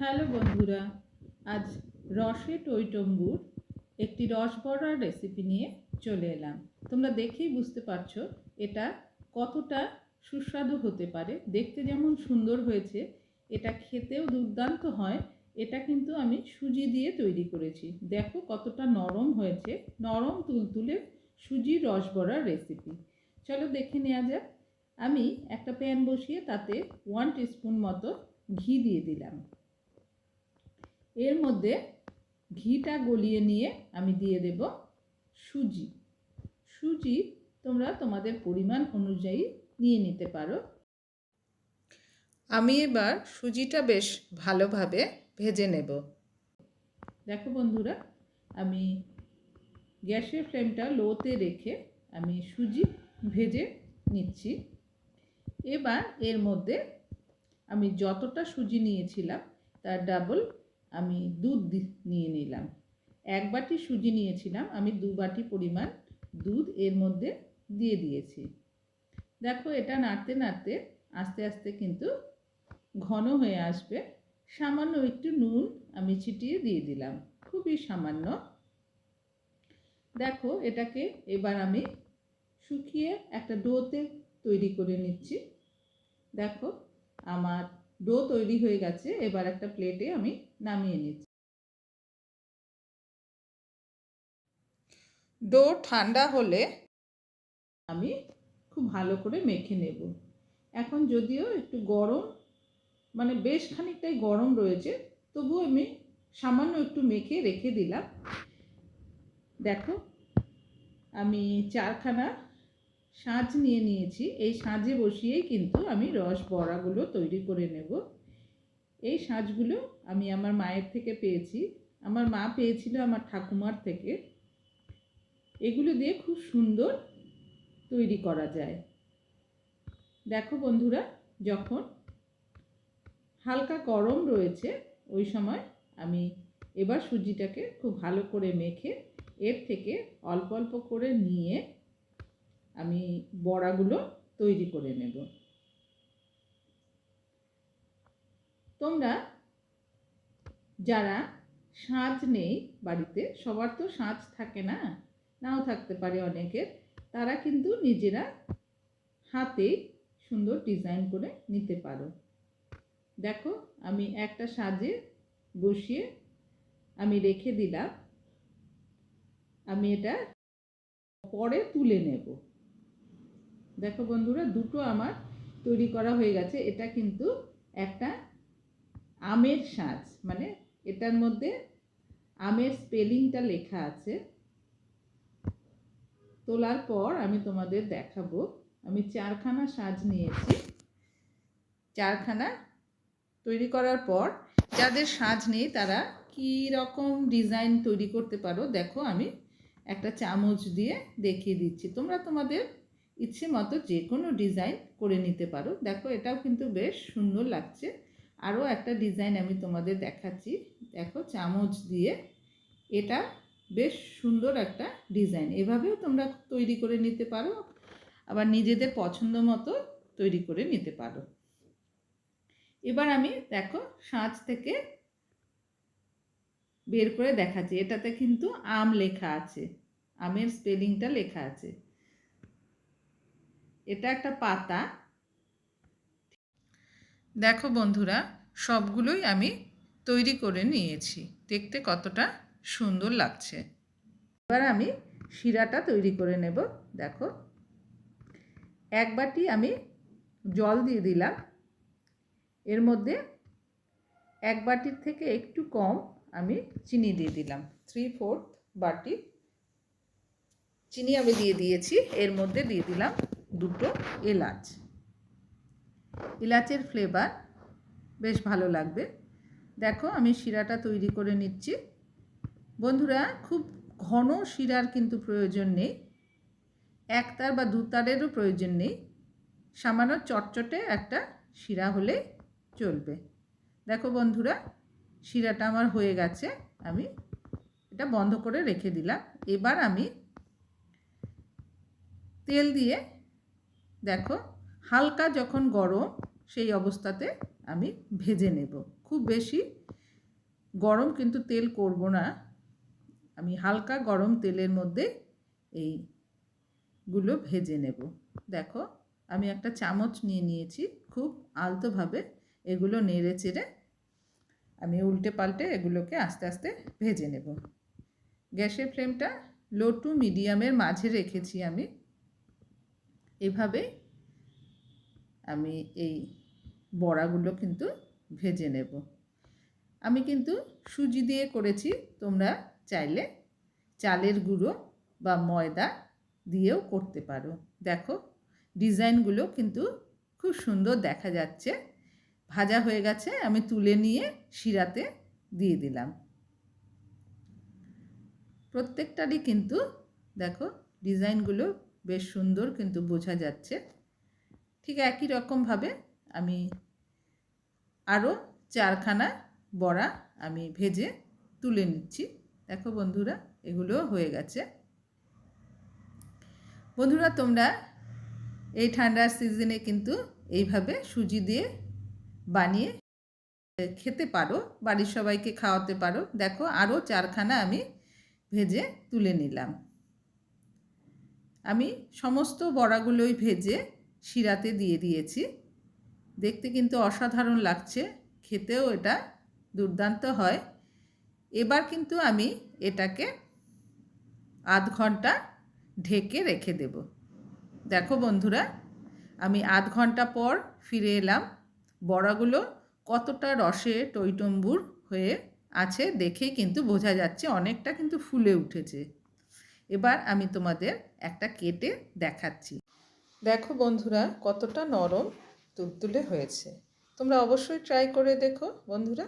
Hello বন্ধুরা, আজ রসে টইটম্বুর একটি রস বড়ার রেসিপি নিয়ে চলে এলাম। তোমরা দেখেই বুঝতে পারছ, এটা কতটা সুস্বাদু হতে পারে। দেখতে যেমন সুন্দর হয়েছে, এটা খেতেও দুর্দান্ত হয়। এটা কিন্তু আমি সুজি দিয়ে তৈরি করেছি। দেখো কতটা নরম হয়েছে, নরম তুলতুলে সুজির রস বড়ার রেসিপি চলো দেখে নেওয়া যাক। আমি একটা প্যান বসিয়ে তাতে ওয়ান টিস্পুন মতো ঘি দিয়ে দিলাম। এর মধ্যে ঘিটা গলিয়ে নিয়ে আমি দিয়ে দেব সুজি। সুজি তোমরা তোমাদের পরিমাণ অনুযায়ী নিয়ে নিতে পারো। আমি এবার সুজিটা বেশ ভালোভাবে ভেজে নেব। দেখো বন্ধুরা, আমি গ্যাসের ফ্লেমটা লোতে রেখে আমি সুজি ভেজে নিচ্ছি। এবার এর মধ্যে আমি যতটা সুজি নিয়েছিলাম, তার ডাবল আমি দুধ নিয়ে নিলাম। এক বাটি সুজি নিয়েছিলাম, আমি দু বাটি পরিমাণ দুধ এর মধ্যে দিয়ে দিয়েছি। দেখো এটা নাড়তে নাড়তে আস্তে আস্তে কিন্তু ঘন হয়ে আসবে। সামান্য একটু নুন আমি ছিটিয়ে দিয়ে দিলাম, খুবই সামান্য। দেখো এটাকে এবার আমি শুকিয়ে একটা ডোতে তৈরি করে নিচ্ছি। দেখো আমার ডো তৈরি হয়ে গেছে, এবার একটা প্লেটে আমি নামিয়ে নিচ্ছি ডো ঠান্ডা হলে আমি খুব ভালো করে মেখে নেব। এখন যদিও একটু গরম মানে বেশ খানিকটাই গরম রয়েছে, তবুও আমি সামান্য একটু মেখে রেখে দিলাম। দেখো, আমি চারখানা সাজ নিয়ে নিয়েছি। এই সাজে বসিয়েই কিন্তু আমি রস বড়াগুলো তৈরি করে নেব। এই সাজগুলো আমি আমার মায়ের থেকে পেয়েছি। আমার মা পেয়েছিল আমার ঠাকুমার থেকে। এগুলো দিয়ে খুব সুন্দর তৈরি করা যায়। দেখো বন্ধুরা, যখন হালকা গরম রয়েছে, ওই সময় আমি এবার সুজিটাকে খুব ভালো করে মেখে, এর থেকে অল্প অল্প করে নিয়ে আমি বড়াগুলো তৈরি করে নেব। তোমরা যারা সাজ নেই বাড়িতে, সবার তো সাজ থাকে না, নাও থাকতে পারে অনেকের, তারা কিন্তু নিজেরা হাতে সুন্দর ডিজাইন করে নিতে পারো। দেখো, আমি একটা সাজে বসিয়ে আমি রেখে দিলাম। আমি এটা পরে তুলে নেব। দেখো বন্ধুরা, দুটো আমার তৈরি করা হয়ে গেছে। এটা কিন্তু একটা আমের সাজ মানে এটার মধ্যে আমের স্পেলিংটা লেখা আছে। তোলার পর আমি তোমাদের দেখাবো। আমি চারখানা সাজ নিয়েছি। চারখানা তৈরি করার পর যাদের সাজ নেই তারা কী রকম ডিজাইন তৈরি করতে পারো, দেখো আমি একটা চামচ দিয়ে দেখিয়ে দিচ্ছি। তোমরা তোমাদের ইচ্ছে মতো যে কোনো ডিজাইন করে নিতে পারো। দেখো এটাও কিন্তু বেশ সুন্দর লাগছে। আরও একটা ডিজাইন আমি তোমাদের দেখাচ্ছি। দেখো, চামচ দিয়ে এটা বেশ সুন্দর একটা ডিজাইন এভাবেও তোমরা তৈরি করে নিতে পারো, আবার নিজেদের পছন্দ মতো তৈরি করে নিতে পারো। এবার আমি দেখো, সাঁচ থেকে বের করে দেখাচ্ছি। এটাতে কিন্তু আম লেখা আছে। আমের স্পেলিংটা লেখা আছে। এটা একটা পাতা। দেখো বন্ধুরা, সবগুলোই আমি তৈরি করে নিয়েছি। দেখতে কতটা সুন্দর লাগছে। এবার আমি শিরাটা তৈরি করে নেব, দেখো। এক বাটি আমি জল দিয়ে দিলাম। এর মধ্যে এক বাটির থেকে একটু কম আমি চিনি দিয়ে দিলাম। থ্রি ফোর্থ বাটি চিনি আমি দিয়ে দিয়েছি। এর মধ্যে দিয়ে দিলাম দুটো এলাচ। এলাচের ফ্লেভার বেশ ভালো লাগবে। দেখো, আমি শিরাটা তৈরি করে নিচ্ছি। বন্ধুরা, খুব ঘন শিরার কিন্তু প্রয়োজন নেই। একতার বা দুতারেরও প্রয়োজন নেই। সামান্য চটচটে একটা শিরা হলে চলবে। দেখো বন্ধুরা, শিরাটা আমার হয়ে গেছে। আমি এটা বন্ধ করে রেখে দিলাম। এবার আমি তেল দিয়ে, দেখো হালকা যখন গরম, সেই অবস্থাতে আমি ভেজে নেব। খুব বেশি গরম কিন্তু তেল করব না। আমি হালকা গরম তেলের মধ্যে এইগুলো ভেজে নেব। দেখো, আমি একটা চামচ নিয়ে নিয়েছি, খুব আলতোভাবে এগুলো নেড়ে চেড়ে আমি উল্টে পাল্টে এগুলোকে আস্তে আস্তে ভেজে নেব। গ্যাসের ফ্লেমটা লো টু মিডিয়ামের মাঝে রেখেছি আমি। এভাবে আমি এই বড়াগুলো কিন্তু ভেজে নেব। আমি কিন্তু সুজি দিয়ে করেছি, তোমরা চাইলে চালের গুঁড়ো বা ময়দা দিয়েও করতে পারো। দেখো, ডিজাইনগুলো কিন্তু খুব সুন্দর দেখা যাচ্ছে। ভাজা হয়ে গেছে, আমি তুলে নিয়ে শিরাতে দিয়ে দিলাম। প্রত্যেকটারই কিন্তু দেখো, ডিজাইনগুলো বেশ সুন্দর কিন্তু বোঝা যাচ্ছে। ঠিক একই রকমভাবে আমি আরও চারখানা বড়া আমি ভেজে তুলে নিচ্ছি। দেখো বন্ধুরা, এগুলো হয়ে গেছে। বন্ধুরা, তোমরা এই ঠান্ডার সিজনে কিন্তু এইভাবে সুজি দিয়ে বানিয়ে খেতে পারো, বাড়ির সবাইকে খাওয়াতে পারো। দেখো আরও চারখানা আমি ভেজে তুলে নিলাম। আমি সমস্ত বড়াগুলোই ভেজে শিরাতে দিয়ে দিয়েছি। দেখতে কিন্তু অসাধারণ লাগছে, খেতেও এটা দুর্দান্ত হয়। এবার কিন্তু আমি এটাকে আধ ঘণ্টা ঢেকে রেখে দেব। দেখো বন্ধুরা, আমি আধ ঘণ্টা পর ফিরে এলাম। বড়াগুলো কতটা রসে টইটম্বুর হয়ে আছে দেখেই কিন্তু বোঝা যাচ্ছে, অনেকটা কিন্তু ফুলে উঠেছে। এবার আমি তোমাদের একটা কেটে দেখাচ্ছি। দেখো বন্ধুরা কতটা নরম তুলতুলে হয়েছে। তোমরা অবশ্যই ট্রাই করে দেখো বন্ধুরা।